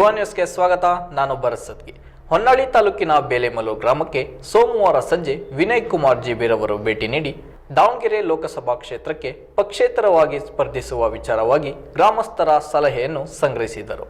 ಧ್ರುವ ನ್ಯೂಸ್ಗೆ ಸ್ವಾಗತ, ನಾನು ಸತ್ಗಿ ಹೊನ್ನಾಳಿ ತಾಲೂಕಿನ ಬೇಲೆಮಲು ಗ್ರಾಮಕ್ಕೆ ಸೋಮವಾರ ಸಂಜೆ ವಿನಯ್ ಕುಮಾರ್ ಜಿಬಿರವರು ಭೇಟಿ ನೀಡಿ, ದಾವಣಗೆರೆ ಲೋಕಸಭಾ ಕ್ಷೇತ್ರಕ್ಕೆ ಪಕ್ಷೇತರವಾಗಿ ಸ್ಪರ್ಧಿಸುವ ವಿಚಾರವಾಗಿ ಗ್ರಾಮಸ್ಥರ ಸಲಹೆಯನ್ನು ಸಂಗ್ರಹಿಸಿದರು.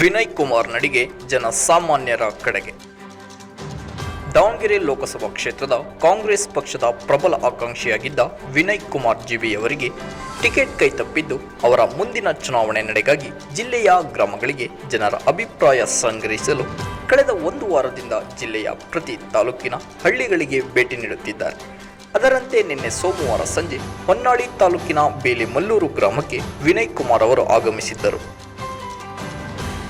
ವಿನಯ್ ಕುಮಾರ್ ನಡಿಗೆ ಜನಸಾಮಾನ್ಯರ ಕಡೆಗೆ. ದಾವಣಗೆರೆ ಲೋಕಸಭಾ ಕ್ಷೇತ್ರದ ಕಾಂಗ್ರೆಸ್ ಪಕ್ಷದ ಪ್ರಬಲ ಆಕಾಂಕ್ಷಿಯಾಗಿದ್ದ ವಿನಯ್ ಕುಮಾರ್ ಜಿಬಿಯವರಿಗೆ ಟಿಕೆಟ್ ಕೈತಪ್ಪಿದ್ದು ಅವರ ಮುಂದಿನ ಚುನಾವಣೆ ನಡೆಗಾಗಿ ಜಿಲ್ಲೆಯ ಗ್ರಾಮಗಳಿಗೆ ಜನರ ಅಭಿಪ್ರಾಯ ಸಂಗ್ರಹಿಸಲು ಕಳೆದ ಒಂದು ವಾರದಿಂದ ಜಿಲ್ಲೆಯ ಪ್ರತಿ ತಾಲೂಕಿನ ಹಳ್ಳಿಗಳಿಗೆ ಭೇಟಿ ನೀಡುತ್ತಿದ್ದಾರೆ. ಅದರಂತೆ ನಿನ್ನೆ ಸೋಮವಾರ ಸಂಜೆ ಹೊನ್ನಾಳಿ ತಾಲೂಕಿನ ಬೇಲಿಮಲ್ಲೂರು ಗ್ರಾಮಕ್ಕೆ ವಿನಯ್ ಕುಮಾರ್ ಅವರು ಆಗಮಿಸಿದ್ದರು.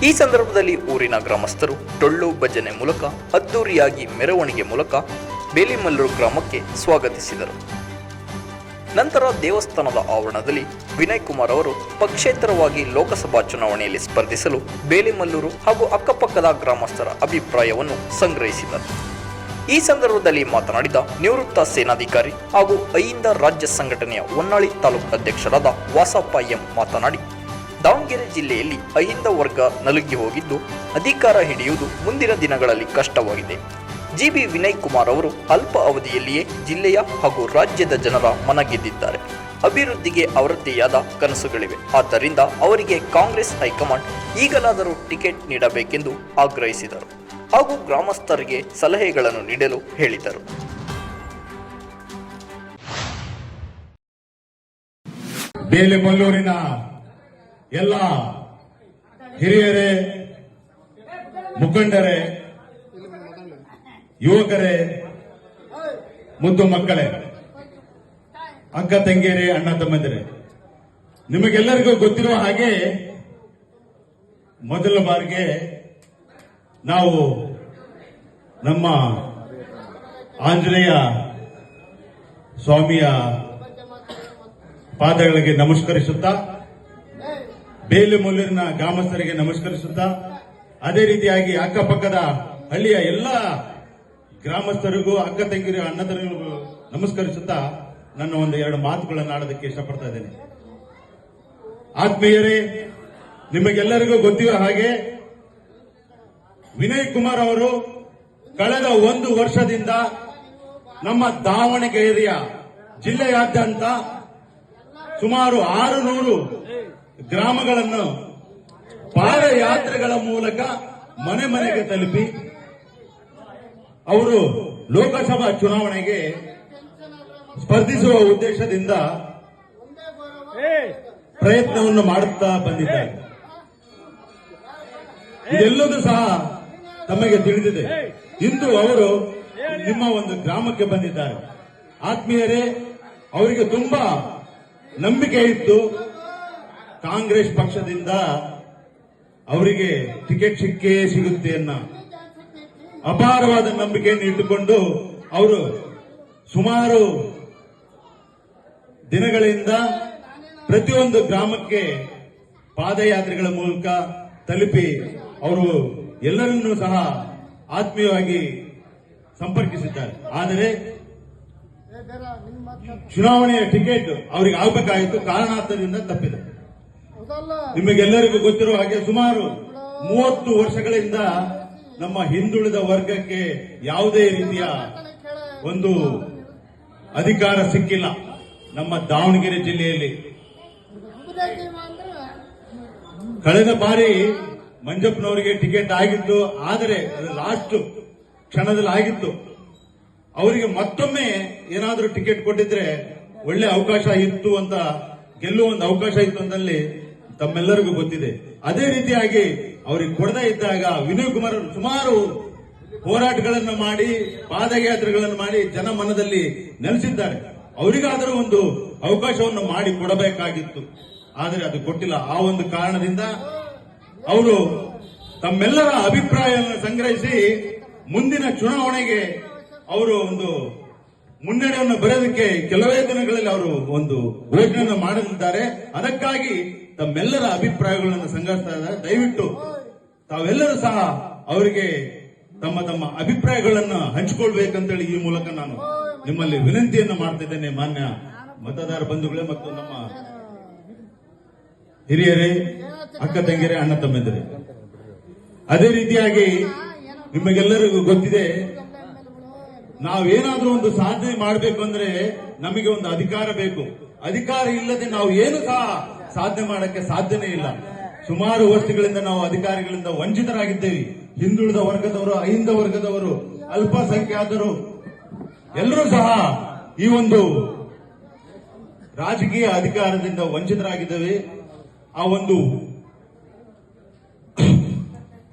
ಈ ಸಂದರ್ಭದಲ್ಲಿ ಊರಿನ ಗ್ರಾಮಸ್ಥರು ಡೊಳ್ಳು ಭಜನೆ ಮೂಲಕ, ಅದ್ದೂರಿಯಾಗಿ ಮೆರವಣಿಗೆ ಮೂಲಕ ಬೇಲಿಮಲ್ಲೂರು ಗ್ರಾಮಕ್ಕೆ ಸ್ವಾಗತಿಸಿದರು. ನಂತರ ದೇವಸ್ಥಾನದ ಆವರಣದಲ್ಲಿ ವಿನಯ್ ಕುಮಾರ್ ಅವರು ಪಕ್ಷೇತರವಾಗಿ ಲೋಕಸಭಾ ಚುನಾವಣೆಯಲ್ಲಿ ಸ್ಪರ್ಧಿಸಲು ಬೇಲಿಮಲ್ಲೂರು ಹಾಗೂ ಅಕ್ಕಪಕ್ಕದ ಗ್ರಾಮಸ್ಥರ ಅಭಿಪ್ರಾಯವನ್ನು ಸಂಗ್ರಹಿಸಿದರು. ಈ ಸಂದರ್ಭದಲ್ಲಿ ಮಾತನಾಡಿದ ನಿವೃತ್ತ ಸೇನಾಧಿಕಾರಿ ಹಾಗೂ ಐಯಿಂದ ರಾಜ್ಯ ಸಂಘಟನೆಯ ಹೊನ್ನಾಳಿ ತಾಲೂಕು ಅಧ್ಯಕ್ಷರಾದ ವಾಸಪ್ಪ ಎಂ ಮಾತನಾಡಿ ದಾವಣಗೆರೆ ಜಿಲ್ಲೆಯಲ್ಲಿ ಅಹಿಂದ ವರ್ಗ ನಲುಗಿ ಹೋಗಿದ್ದು, ಅಧಿಕಾರ ಹಿಡಿಯುವುದು ಮುಂದಿನ ದಿನಗಳಲ್ಲಿ ಕಷ್ಟವಾಗಿದೆ. ಜಿಬಿ ವಿನಯ್ ಕುಮಾರ್ ಅವರು ಅಲ್ಪ ಅವಧಿಯಲ್ಲಿಯೇ ಜಿಲ್ಲೆಯ ಹಾಗೂ ರಾಜ್ಯದ ಜನರ ಮನ ಗೆದ್ದಿದ್ದಾರೆ. ಅಭಿವೃದ್ಧಿಗೆ ಅವರದ್ದೇಯಾದ ಕನಸುಗಳಿವೆ. ಆದ್ದರಿಂದ ಅವರಿಗೆ ಕಾಂಗ್ರೆಸ್ ಹೈಕಮಾಂಡ್ ಈಗಲಾದರೂ ಟಿಕೆಟ್ ನೀಡಬೇಕೆಂದು ಆಗ್ರಹಿಸಿದರು ಹಾಗೂ ಗ್ರಾಮಸ್ಥರಿಗೆ ಸಲಹೆಗಳನ್ನು ನೀಡಲು ಹೇಳಿದರು. ಬೇಲೆಮಲ್ಲೂರಿನ ಎಲ್ಲ ಹಿರಿಯರೇ, ಮುಖಂಡರೇ, ಯುವಕರೇ, ಮುದ್ದು ಮಕ್ಕಳೇ, ಅಕ್ಕ ತಂಗಿಯರೇ, ಅಣ್ಣ ತಮ್ಮಂದಿರೇ, ನಿಮಗೆಲ್ಲರಿಗೂ ಗೊತ್ತಿರುವ ಹಾಗೆ ಮೊದಲ ಬಾರಿಗೆ ನಾವು ನಮ್ಮ ಆಂಜನೇಯ ಸ್ವಾಮಿಯ ಪಾದಗಳಿಗೆ ನಮಸ್ಕರಿಸುತ್ತಾ ಬೇಲುಮಲ್ಲೂರಿನ ಗ್ರಾಮಸ್ಥರಿಗೆ ನಮಸ್ಕರಿಸುತ್ತಾ, ಅದೇ ರೀತಿಯಾಗಿ ಅಕ್ಕಪಕ್ಕದ ಹಳ್ಳಿಯ ಎಲ್ಲ ಗ್ರಾಮಸ್ಥರಿಗೂ, ಅಕ್ಕ ತಂಗಿರು ಅಣ್ಣತರಿಗೂ ನಮಸ್ಕರಿಸುತ್ತಾ ನನ್ನ ಒಂದು ಎರಡು ಮಾತುಗಳನ್ನು ಆಡೋದಕ್ಕೆ ಇಷ್ಟಪಡ್ತಾ ಇದ್ದೇನೆ. ಆತ್ಮೀಯರೇ, ನಿಮಗೆಲ್ಲರಿಗೂ ಗೊತ್ತಿರೋ ಹಾಗೆ, ವಿನಯ್ ಕುಮಾರ್ ಅವರು ಕಳೆದ ಒಂದು ವರ್ಷದಿಂದ ನಮ್ಮ ದಾವಣಗೆರೆಯ ಜಿಲ್ಲೆಯಾದ್ಯಂತ ಸುಮಾರು ಆರು ನೂರು ಗ್ರಾಮಗಳನ್ನು ಪಾದಯಾತ್ರೆಗಳ ಮೂಲಕ ಮನೆ ಮನೆಗೆ ತಲುಪಿ ಅವರು ಲೋಕಸಭಾ ಚುನಾವಣೆಗೆ ಸ್ಪರ್ಧಿಸುವ ಉದ್ದೇಶದಿಂದ ಪ್ರಯತ್ನವನ್ನು ಮಾಡುತ್ತಾ ಬಂದಿದ್ದಾರೆ. ಇದೆಲ್ಲದೂ ಸಹ ತಮಗೆ ತಿಳಿದಿದೆ. ಇಂದು ಅವರು ನಿಮ್ಮ ಒಂದು ಗ್ರಾಮಕ್ಕೆ ಬಂದಿದ್ದಾರೆ. ಆತ್ಮೀಯರೇ, ಅವರಿಗೆ ತುಂಬಾ ನಂಬಿಕೆ ಇತ್ತು. ಕಾಂಗ್ರೆಸ್ ಪಕ್ಷದಿಂದ ಅವರಿಗೆ ಟಿಕೆಟ್ ಸಿಕ್ಕೇ ಸಿಗುತ್ತೆ ಅನ್ನ ಅಪಾರವಾದ ನಂಬಿಕೆಯನ್ನು ಇಟ್ಟುಕೊಂಡು ಅವರು ಸುಮಾರು ದಿನಗಳಿಂದ ಪ್ರತಿಯೊಂದು ಗ್ರಾಮಕ್ಕೆ ಪಾದಯಾತ್ರೆಗಳ ಮೂಲಕ ತಲುಪಿ ಅವರು ಎಲ್ಲರನ್ನೂ ಸಹ ಆತ್ಮೀಯವಾಗಿ ಸಂಪರ್ಕಿಸಿದ್ದಾರೆ. ಆದರೆ ಚುನಾವಣೆಯ ಟಿಕೆಟ್ ಅವರಿಗೆ ಆಗಬೇಕಾಯಿತು. ಕಾರಣಾಂತರದಿಂದ ತಪ್ಪಿದೆ. ನಿಮಗೆಲ್ಲರಿಗೂ ಗೊತ್ತಿರುವ ಹಾಗೆ ಸುಮಾರು ಮೂವತ್ತು ವರ್ಷಗಳಿಂದ ನಮ್ಮ ಹಿಂದುಳಿದ ವರ್ಗಕ್ಕೆ ಯಾವುದೇ ರೀತಿಯ ಒಂದು ಅಧಿಕಾರ ಸಿಕ್ಕಿಲ್ಲ ನಮ್ಮ ದಾವಣಗೆರೆ ಜಿಲ್ಲೆಯಲ್ಲಿ. ಕಳೆದ ಬಾರಿ ಮಂಜಪ್ಪನವರಿಗೆ ಟಿಕೆಟ್ ಆಗಿತ್ತು ಆದರೆ ಅದು ಲಾಸ್ಟ್ ಕ್ಷಣದಲ್ಲಿ ಆಗಿತ್ತು. ಅವರಿಗೆ ಮತ್ತೊಮ್ಮೆ ಏನಾದರೂ ಟಿಕೆಟ್ ಕೊಟ್ಟಿದ್ರೆ ಒಳ್ಳೆ ಅವಕಾಶ ಇತ್ತು ಅಂತ ಗೆಲ್ಲುವ ಒಂದು ಅವಕಾಶ ಇತ್ತು ಅಂತಲ್ಲಿ ತಮ್ಮೆಲ್ಲರಿಗೂ ಗೊತ್ತಿದೆ. ಅದೇ ರೀತಿಯಾಗಿ ಅವರಿಗೆ ಕೊಡದೇ ಇದ್ದಾಗ ವಿನಯ್ ಕುಮಾರ್ ಸುಮಾರು ಹೋರಾಟಗಳನ್ನು ಮಾಡಿ, ಪಾದಯಾತ್ರೆಗಳನ್ನು ಮಾಡಿ ಜನ ಮನದಲ್ಲಿ ನೆಲೆಸಿದ್ದಾರೆ. ಅವರಿಗಾದರೂ ಒಂದು ಅವಕಾಶವನ್ನು ಮಾಡಿ ಕೊಡಬೇಕಾಗಿತ್ತು. ಆದರೆ ಅದು ಕೊಟ್ಟಿಲ್ಲ. ಆ ಒಂದು ಕಾರಣದಿಂದ ಅವರು ತಮ್ಮೆಲ್ಲರ ಅಭಿಪ್ರಾಯವನ್ನು ಸಂಗ್ರಹಿಸಿ ಮುಂದಿನ ಚುನಾವಣೆಗೆ ಅವರು ಒಂದು ಮುನ್ನಡೆಯನ್ನು ಬರೆಯೋದಕ್ಕೆ ಕೆಲವೇ ದಿನಗಳಲ್ಲಿ ಅವರು ಒಂದು ಘೋಷಣೆಯನ್ನು ಮಾಡಲಿದ್ದಾರೆ ಅದಕ್ಕಾಗಿ ತಮ್ಮೆಲ್ಲರ ಅಭಿಪ್ರಾಯಗಳನ್ನು ಸಂಗ್ರಹಿಸ್ತಾ ಇದ್ದಾರೆ ದಯವಿಟ್ಟು ತಾವೆಲ್ಲರೂ ಸಹ ಅವರಿಗೆ ತಮ್ಮ ತಮ್ಮ ಅಭಿಪ್ರಾಯಗಳನ್ನು ಹಂಚಿಕೊಳ್ಬೇಕಂತೇಳಿ ಈ ಮೂಲಕ ನಾನು ನಿಮ್ಮಲ್ಲಿ ವಿನಂತಿಯನ್ನು ಮಾಡ್ತಿದ್ದೇನೆ ಮಾನ್ಯ ಮತದಾರ ಬಂಧುಗಳೇ ಮತ್ತು ನಮ್ಮ ಹಿರಿಯರೇ, ಅಕ್ಕ ತಂಗಿರೇ ಅಣ್ಣ ತಮ್ಮೆಂದರೆ. ಅದೇ ರೀತಿಯಾಗಿ ನಿಮಗೆಲ್ಲರಿಗೂ ಗೊತ್ತಿದೆ, ನಾವೇನಾದ್ರೂ ಒಂದು ಸಾಧನೆ ಮಾಡಬೇಕು ಅಂದ್ರೆ ನಮಗೆ ಒಂದು ಅಧಿಕಾರ ಬೇಕು. ಅಧಿಕಾರ ಇಲ್ಲದೆ ನಾವು ಏನು ಸಹ ಸಾಧನೆ ಮಾಡಕ್ಕೆ ಸಾಧ್ಯನೇ ಇಲ್ಲ. ಸುಮಾರು ವರ್ಷಗಳಿಂದ ನಾವು ಅಧಿಕಾರಿಗಳಿಂದ ವಂಚಿತರಾಗಿದ್ದೇವೆ. ಹಿಂದುಳಿದ ವರ್ಗದವರು, ಅಹಿಂದ ವರ್ಗದವರು, ಅಲ್ಪಸಂಖ್ಯಾತರು, ಎಲ್ಲರೂ ಸಹ ಈ ಒಂದು ರಾಜಕೀಯ ಅಧಿಕಾರದಿಂದ ವಂಚಿತರಾಗಿದ್ದೇವೆ. ಆ ಒಂದು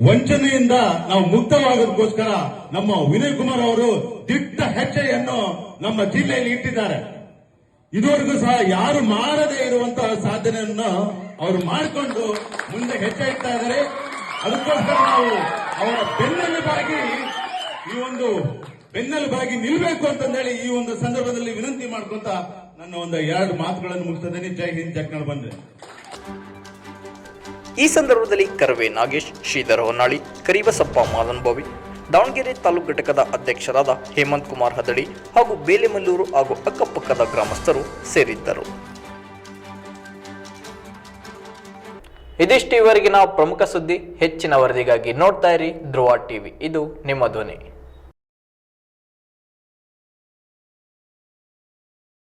ವಂಚನೆಯಿಂದ ನಾವು ಮುಕ್ತವಾಗೋದಕ್ಕೋಸ್ಕರ ನಮ್ಮ ವಿನಯ್ ಕುಮಾರ್ ಅವರು ದಿಟ್ಟ ಹೆಜ್ಜೆಯನ್ನು ನಮ್ಮ ಜಿಲ್ಲೆಯಲ್ಲಿ ಇಟ್ಟಿದ್ದಾರೆ. ಇದುವರೆಗೂ ಸಹ ಯಾರು ಮಾಡದೇ ಇರುವಂತಹ ಸಾಧನೆಯನ್ನ ಅವರು ಮಾಡಿಕೊಂಡು ಮುಂದೆ ಹೆಜ್ಜೆ ಇದ್ದಾರೆ. ಅದಕ್ಕೋಸ್ಕರ ನಾವು ಅವರ ಬೆನ್ನೆಲುಬಾಗಿ ಈ ಒಂದು ಬೆನ್ನೆಲುಬಾಗಿ ನಿಲ್ಬೇಕು ಅಂತಂದೇಳಿ ಈ ಒಂದು ಸಂದರ್ಭದಲ್ಲಿ ವಿನಂತಿ ಮಾಡ್ಕೊಂತ ನನ್ನ ಒಂದು ಎರಡು ಮಾತುಗಳನ್ನು ಮುಗಿಸ್ತಿದ್ದೇನೆ. ಜೈ ಹಿಂದ್, ಜೈ ಬಂದ್ರೆ ಈ ಸಂದರ್ಭದಲ್ಲಿ ಕರವೇ ನಾಗೇಶ್, ಶ್ರೀಧರ ಹೊನ್ನಾಳಿ, ಕರಿಬಸಪ್ಪ ಮಾದನ್ಭವಿ ದಾವಣಗೆರೆ ತಾಲೂಕು ಘಟಕದ ಅಧ್ಯಕ್ಷರಾದ ಹೇಮಂತ್ ಕುಮಾರ್ ಹದಡಿ ಹಾಗೂ ಬೇಲೆಮಲ್ಲೂರು ಹಾಗೂ ಅಕ್ಕಪಕ್ಕದ ಗ್ರಾಮಸ್ಥರು ಸೇರಿದ್ದರು. ಇದಿಷ್ಟು ಇವರೆಗಿನ ಪ್ರಮುಖ ಸುದ್ದಿ ಹೆಚ್ಚಿನ ವರದಿಗಾಗಿ ನೋಡ್ತಾ ಇರಿ ಧ್ರುವ ಟಿವಿ. ಇದು ನಿಮ್ಮ ಧ್ವನಿ.